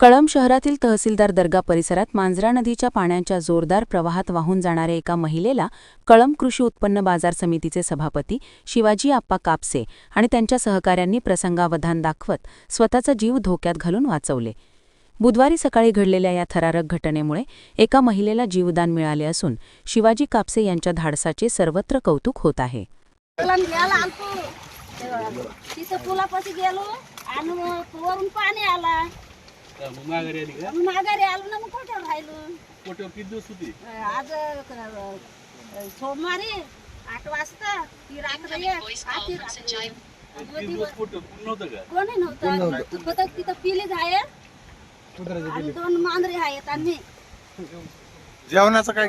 कळंब शहरातील तहसीलदार दर्गा परिसरात मांजरा नदीच्या पाण्याच्या जोरदार प्रवाहात वाहून जाणाऱ्या एका महिलेला कळंब कृषी उत्पन्न बाजार समितीचे सभापती शिवाजी आप्पा कापसे आणि त्यांच्या सहकाऱ्यांनी प्रसंगावधान दाखवत स्वतःचा जीव धोक्यात घालून वाचवले. बुधवारी सकाळी घडलेल्या या थरारक घटनेमुळे एका महिलेला जीवदान मिळाले असून शिवाजी कापसे यांच्या धाडसाचे सर्वत्र कौतुक होत आहे. तिथं पुलापाशी गेलो आणि वरून पाणी आला. माघारी आली का मग माघारी आलो ना मग कुठं राहिलो पोट्यावर किती दिवस होती आज अ, सोमवारी आठ वाजता ती रात्र एक आधी रात्र एक. किती दिवस पोट पूर्ण नव्हतं का कोणी नव्हतं तिथं पिलीच आहे आणि दोन मांजरे आहेत आणि मी जेवणाचं काय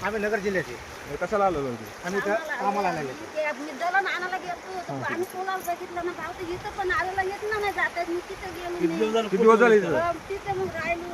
आम्ही नगर जिल्ह्याचे. कशाला आलो होतो आम्ही इथं कामाला आलेले ते मी दळण आणायला गेलो तर पाणी पुलाला बघितलं ना भाऊ तर इथं पण आलेला येत ना नाही जातात मी तिथं गेलो किती दिवस. झाले? तिथं मग राहिलो.